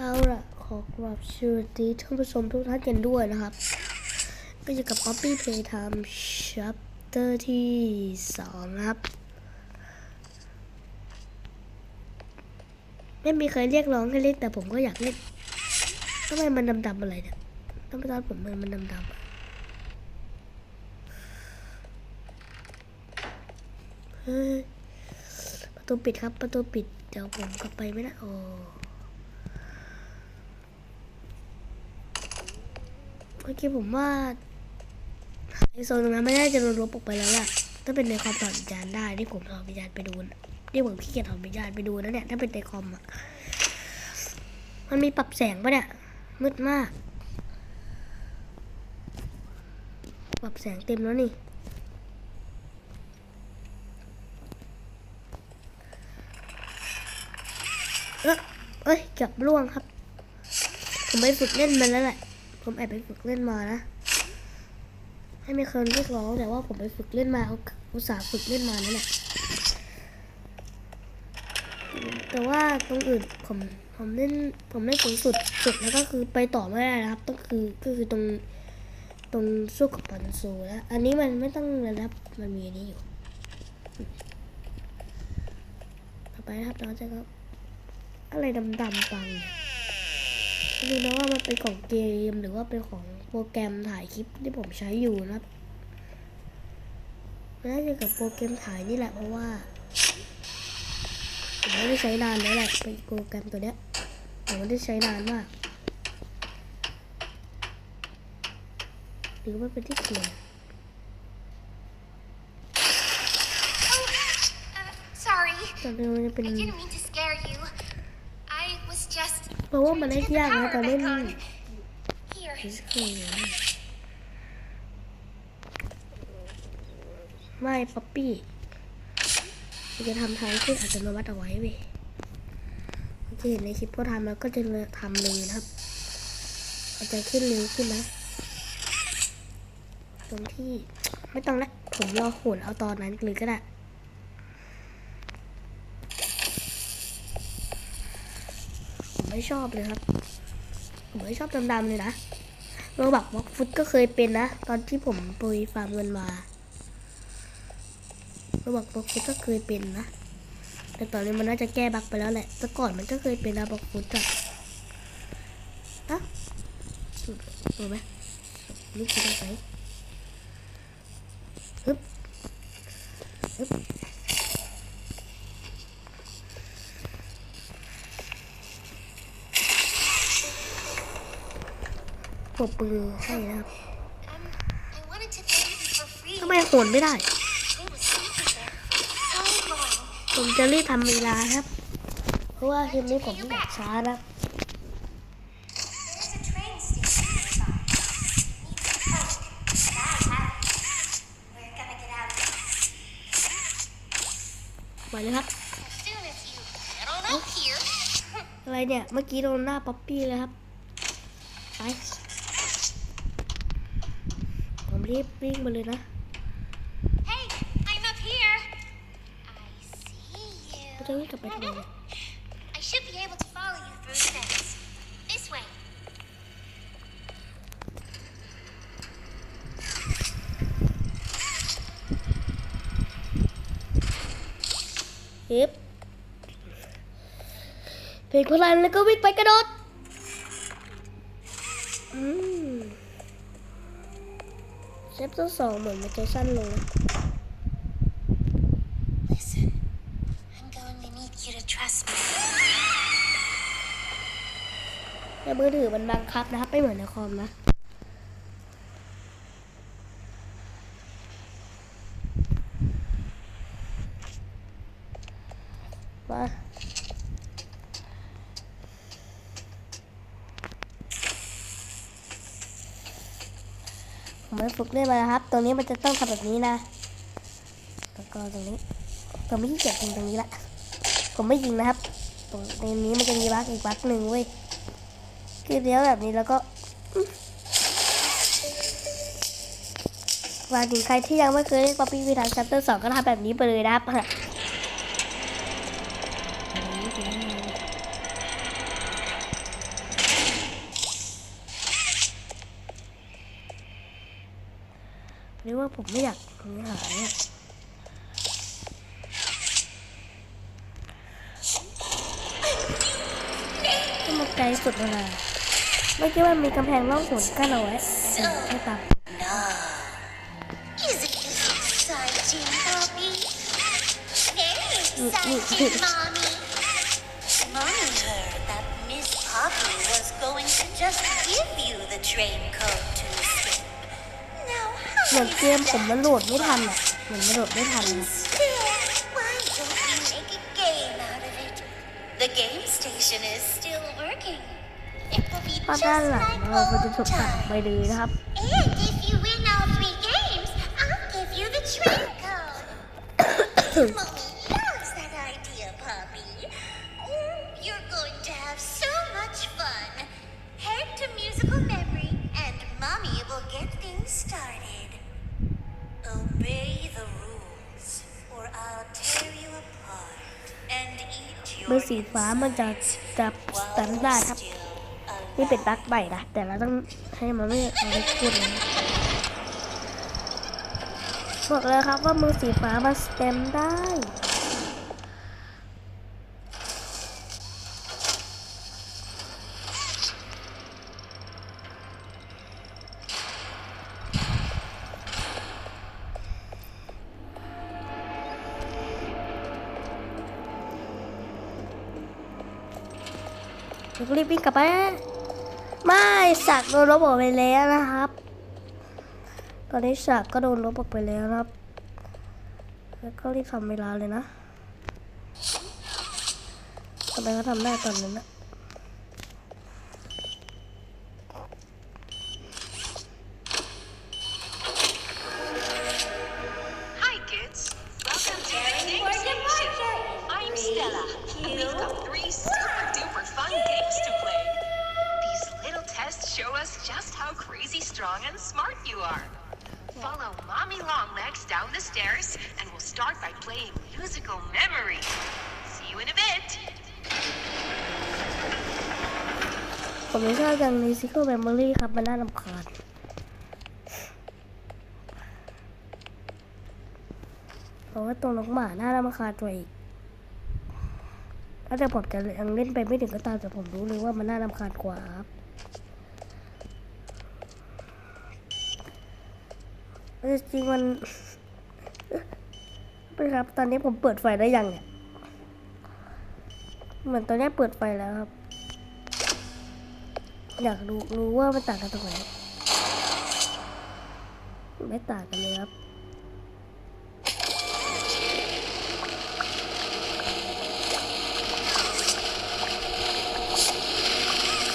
เอาละขอกราบสวัสดีท่านผู้ชมทุกท่านกันด้วยนะครับ ก็อยู่กับ Copy Playtime Chapter ที่สองครับ ไม่มีใครเรียกร้องให้เล่นแต่ผมก็อยากเล่นทำไมมันดำๆอะไรเนี่ยทำไมตอนผมมันมันดำๆประตูปิดครับ ประตูปิด เดี๋ยวผมกลับไปไม่ได้โอ้ เมื่อกี้ผมว่าไอโซนตรงนั้นไม่ได้จะโดนลบออกไปแล้วแหละถ้าเป็นในคอมถอดวิญญาณได้ที่ผมถอดวิญญาณไปดูนี่ผมขี้เกียจถอดวิญญาณไปดูนะเนี่ยถ้าเป็นในคอมอะมันมีปรับแสงปะเนี่ยมืดมาก ปรับแสงเต็มแล้วนี่เอ้ยเอ้ยเกับล่วงครับ ผมไปฝึกเล่นมาแล้วแหละ ผมแอบไปฝึกเล่นมานะ ให้ไม่เคยเรียกร้องแต่ว่าผมไปฝึกเล่นมาเอาอุตส่าห์ฝึกเล่นมานั่นแหละแต่ว่าตรงอื่นผมผมเล่นผมเล่นสูงสุดสุดแล้วก็คือไปต่อไม่ได้นะครับต้องคือก็คือตรงตรงสู้กับปันซูแล้วอันนี้มันไม่ต้องนะครับมันมีอันนี้อยู่ต่อไปนะครับเราจะก็อะไรดำๆปัง ไม่รู้นะว่ามันเป็นของเกมหรือว่าเป็นของโปรแกรมถ่ายคลิปที่ผมใช้อยู่นะครับมันน่าจะกับโปรแกรมถ่ายนี่แหละเพราะว่าผมไม่ได้ใช้นานแล้วแหละเป็นโปรแกรมตัวเนี้ยผมไม่ได้ใช้นานมากหรือว่าเป็นที่เขียน Uh, sorry. ตอนนี้มันจะเป็น I didn't mean to scare you. I was just เพราะว่ามันได้ยากนะตอนเล่นไม่ป๊อปปี้จะทำทางขึ้นอัตโนมัติเอาไว้เว้ยจะเห็นในคลิปก็ทำแล้วก็จะทำเลยนะครับมันจะขึ้นเร็วขึ้นนะตรงที่ไม่ต้องละผมรอโหนเอาตอนนั้นเลยก็ได้ ผม ไม่ชอบเลยครับ ผมไม่ชอบดำๆเลยนะโรบักวอกฟุตก็เคยเป็นนะ ตอนที่ผมปุยฟาร์มเงินมาโรบักวอกฟุตก็เคยเป็นนะ แต่ตอนนี้มันน่าจะแก้บั๊กไปแล้วแหละ แต่ก่อนมันก็เคยเป็นนะบอกฟุตอะอะรู้ไหมนี่คืออะไรฮึบฮึบ ปรบมือให้นะครับ Um, I wanted to thank you for free. ทำไมโหนไม่ได้ I was sleeping there for so long. ผมจะรีบทำเวลาครับ เพราะว่าคลิปนี้ผมไม่อยากช้านะ There's a train station nearby. Needs to post. But I have it. We're gonna get out of here ไปเลยครับ as soon as you get on up here. อะไรเนี่ย เมื่อกี้โดนหน้าป๊อปปี้เลยครับ ไปผม รีบวิ่งมาเลยนะ Hey, I'm up here. I see เราจะวิ่งกลับไปทำไม you. เนี่ย I should be able to follow you through the fence. This way. เอฟเพลงพลันแล้วก็วิ่งไปกระโดด อืม เซฟตัวสองเหมือนมันจะสั้นลงนะ Listen, I'm going to need you to trust me. แต่มือถือมันบังคับนะครับ ไม่เหมือนในคอมนะ มา ผมไปฝึกเล่นมาแล้วครับ ตรงนี้มันจะต้องทำแบบนี้นะ แล้วก็ตรงนี้ ผมไม่ขี้เกียจยิงตรงนี้ละ ผมไม่ยิงนะครับ ตรงในนี้มันจะมีบั๊กอีกบั๊กหนึ่งเว้ยคือเลี้ยวแบบนี้แล้วก็วางถึงใครที่ยังไม่เคยเล่นป๊อปปี้วีทางชัปเตอร์สองก็ทำแบบนี้ไปเลยนะครับ ไม่อยากหนีหายอะที่มันไกลสุดเวลาไม่คิดว่ามีกำแพงร่องหนกั้นเอาไว้แค่ตาม Isn't this exciting, Bobby? Very Mm, mm, exciting, mm. Mommy. Mommy heard that Miss Poppy was going to just give you the train code to มือน how เกมผมมันโหลดไม่ทันอะเหมือนมันโหลดไม่ทันนะ Instead, why don't we make a game out of it? The game station is still working. It will be ถ้า just ด้านหลัง like เราก็จะ old ถูกตัด times. ไปเลยนะครับ And if you win all three games, I'll give you the train code. Mommy เบอร์สีฟ้ามันจะ insides จับ while สแตนดาร์ดครับ นี่เป็นบั๊กใหม่นะ แต่เราต้องให้มันไม่เอาไปพูดนะบอกเลยครับว่ามือสีฟ้ามันสเต็มได้ เดี๋ยวก็รีบวิ่งก ลับไปไม่สักโดนลบออกไปแล้วนะครับ ตอนนี้สักก็โดนลบออกไปแล้วนะครับ แล้วก็รีบทำเวลาเลยนะทำไมเขาทำได้ตอนนั้นนะ start by playing musical memory. See you in a bit. ผมไม่ชอบอย่างนี้ซิโก้แมมโมรี่ครับ มันน่ารำคาญเพราะว่าตัวน้องหมาน่ารำคาญตัวอีกถ้าแต่ผมจะยังเล่นไปไม่ถึงก็ตามแต่ผมรู้เลยว่ามันน่ารำคาญกว่าครับจริงมัน ปครับ ตอนนี้ผมเปิดไฟได้ยังเนี่ย เหมือนตอนนี้เปิดไฟแล้วครับ อยากรู้รู้ว่ามันต่างกันตรงไหน ไม่ต่างกันเลยครับ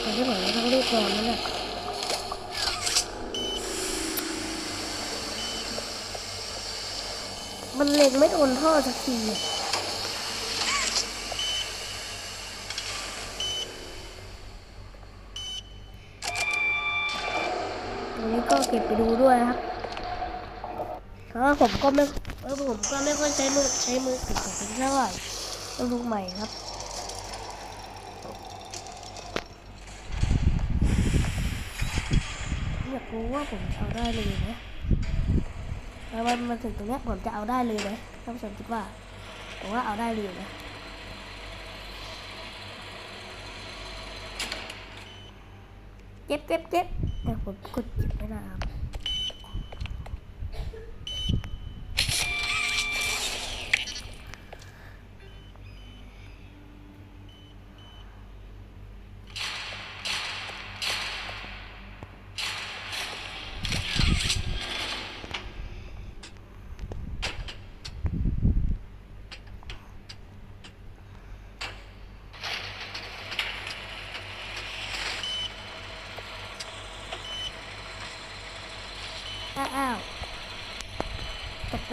แต่ที่บอกว่าต้องรีบก่อนนั่นแหละ มันเล็งไม่โดนท่อสักทีอะวันนี้ก็เก็บไปดูด้วยครับเพราะว่าผมก็ไม่เออผมก็ไม่ค่อยใช้มือใช้มือถือผมเท่าไหร่ต้องดูใหม่ครับอยากรู้ว่าผมจะเอาได้เลยไหม แล้วมันมาถึงตรงเนี้ยผมจะเอาได้เลยไหมท่านผู้ชมคิดว่าผมว่าเอาได้เลยนะเก็บเก็บเก็บแต่ผมกดเก็บไม่ได้ครับ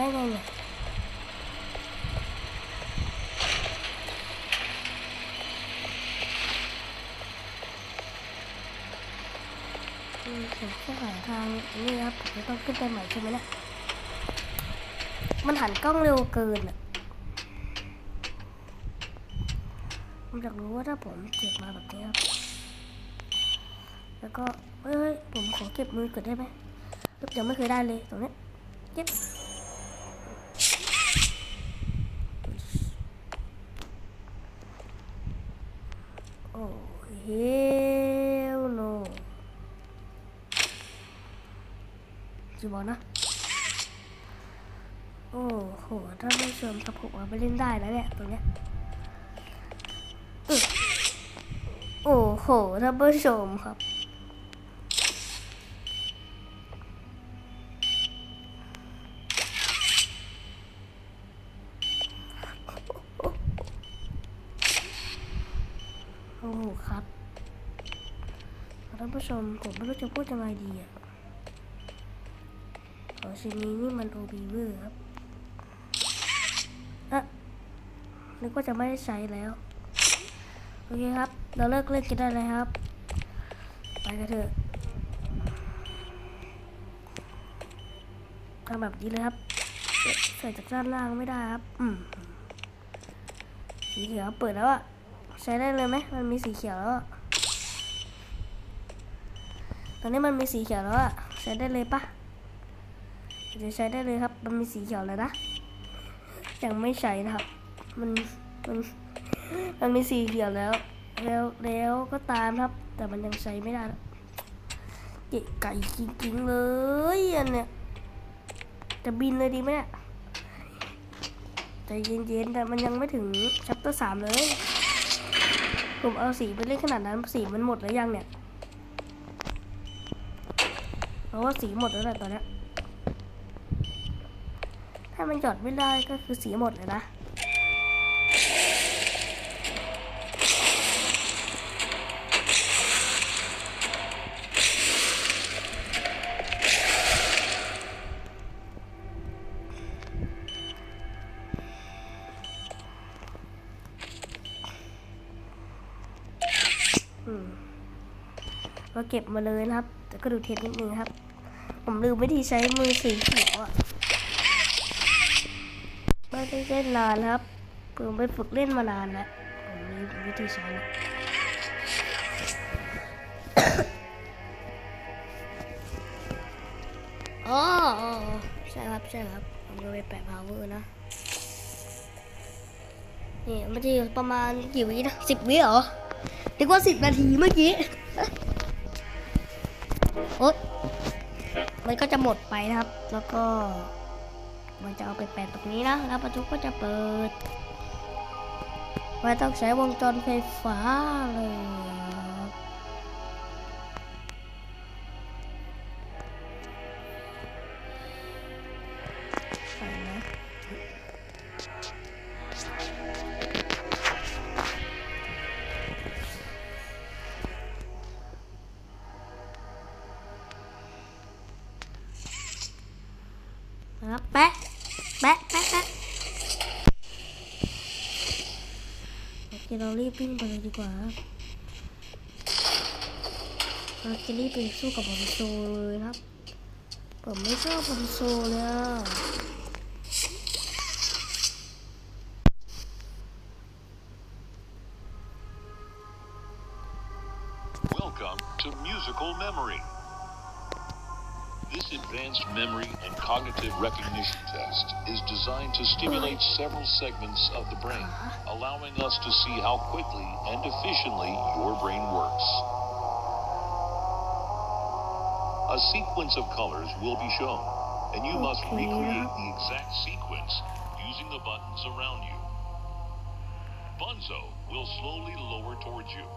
ตกได้ไงเนี่ยอืมผมแค่หาทางนี่ครับผมจะต้องขึ้นไปใหม่ใช่ไหมนี่ยมันหันกล้องเร็วเกินอะผมอยากรู้ว่าถ้าผมเก็บมาแบบนี้ครับ แล้วก็เฮ้ยผมขอเก็บมือเกิดได้ไหมยังไม่เคยได้เลยตรงนี้เย็บโอ้ เฮลโนจะบอกนะ โอ้โห ถ้าไม่เสริมกับผมเอาไปเล่นได้แล้วเนี่ยตรงเนี้ยโอ้โหท่านผู้ชมครับ โอ้โหครับท่านผู้ ชม ผมไม่รู้จะพูดยังไงดีอะขอชิ้นนี้นี่มันโอบีเวอร์ครับอะนึกว่าจะไม่ได้ใช้แล้ว โอเคครับ เราเลิกเล่นกันได้เลยครับ ไปกันเถอะทำแบบนี้เลยครับเอ๊ะใส่จากด้านล่างไม่ได้ครับ อืมสีเขียวเปิดแล้วอะใช้ได้เลยไหม มันมีสีเขียวแล้วอะ ตอนนี้มันมีสีเขียวแล้วอะใช้ได้เลยปะจะใช้ได้เลยครับ มันมีสีเขียวแล้วนะ ยังไม่ใช้นะครับ มัน มัน มันมีสีเขียวแล้ว แล้วแล้วก็ตามครับ แต่มันยังใช้ไม่ได้เกะไก่จริงๆเลยอันเนี้ย จะบินเลยดีไหมเนี่ยใจเย็นๆ แต่มันยังไม่ถึงชัปเตอร์สามเลย ผมเอาสีไปเล่นขนาดนั้น สีมันหมดแล้วยังเนี่ย เพราะว่าสีหมดแล้วแหละตอนนี้ถ้ามันหยอดไม่ได้ก็คือสีหมดเลยนะ เก็บมาเลยนะครับ แต่ก็ดูเทปนิดนึงครับ ผมลืมวิธีใช้มือสีเขียวอะไม่ได้เล่นนานครับผมไปฝึกเล่นมานานแล้วผมมีวิธีใช้แล้วอ๋อใช่ครับใช่ครับผมจะไปแปะ power นะนี่มันจะอยู่ประมาณกี่วินะสิบวิเหรอนึกว่าสิบนาทีเมื่อกี้ โอ๊ยมันก็จะหมดไปนะครับ แล้วก็ มันจะเอาไปแปะตรงนี้นะ แล้วประตูก็จะเปิดไม่ต้องใช้วงจรไฟฟ้าเลย บวิ่งไปเลยดีกว่าครับเราจะรีบไปสู้กับบอลโซเลยครับ ผมไม่ชอบบอลโซเลยอะ Welcome to Musical Memory. This advanced memory and cognitive recognition test is designed to stimulate several segments of the brain, uh-huh. allowing us to see how quickly and efficiently your brain works. A sequence of colors will be shown, and you must recreate uh-huh. the exact sequence using the buttons around you. Bunzo will slowly lower towards you.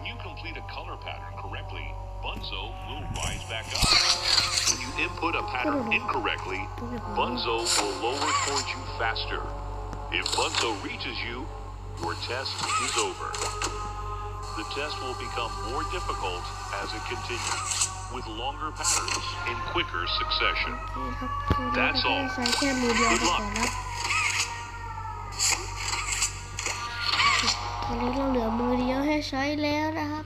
When you complete a color pattern correctly, Bunzo will rise back up. When you input a pattern incorrectly, Bunzo will lower towards you faster. If Bunzo reaches you, your test is over. The test will become more difficult as it continues, with longer patterns in quicker succession. That's all. Good luck. ตอนนี้เราเหลือมือเดียวให้ใช้แล้วนะครับ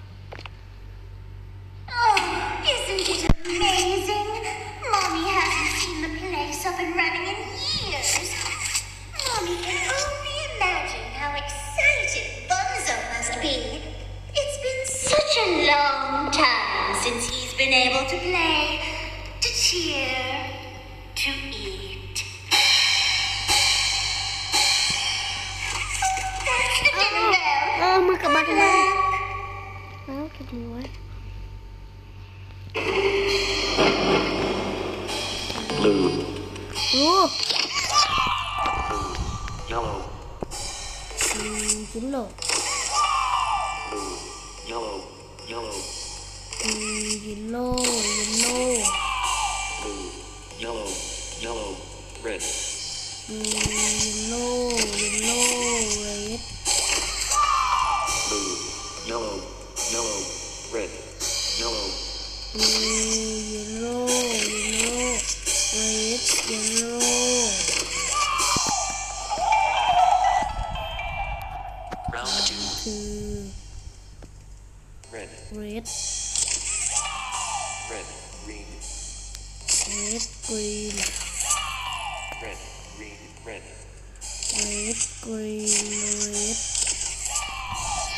มจินโล blue, yellow, yellow, อืมยินโลยินโล blue, yellow, yellow, red, อืมยิ red, เรด red, green, เรดกรีน red, green, red, เรดกรีนเรด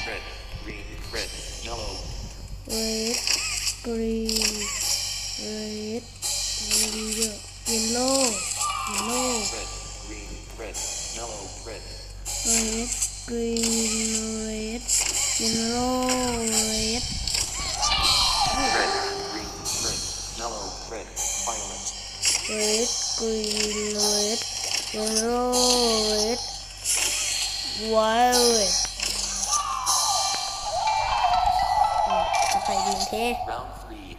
red, green, red, yellow, เร red green red yellow red violet อืมจะไปดีเท round three,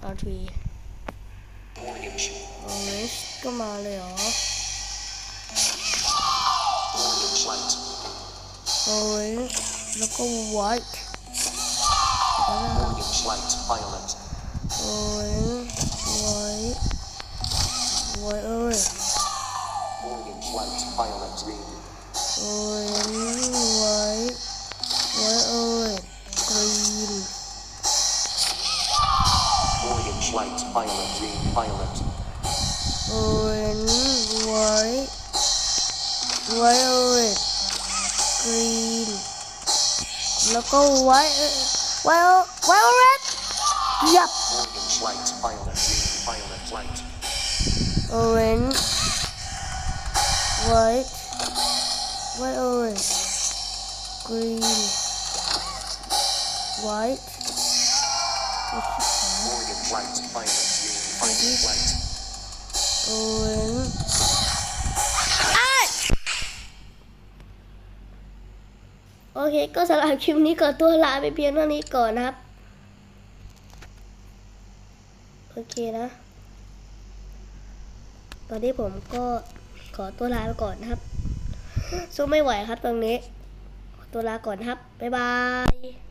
เอาที orange, orange ก็มาเลยเหรอ orange light, orange แล้วก็ white orange light, violet, orange white white orange orange light, violet, green, orange, white, white, orange, green, orange light, violet, green, violet, orange, white, white, orange, green แล้วก็ white white white orange ยับ orange light, violet, green, violet light, orange white white orange green white orange light, violet, green, violet light. orange โอเค ก็สำหรับคลิปนี้ก็ตัวลาไปเพียงเท่านี้ก่อนนะครับ โอเคนะ ตอนนี้ผมก็ขอตัวลาไปก่อนนะครับ สู้ไม่ไหวครับตรงนี้ ตัวลาก่อนครับ บ๊ายบาย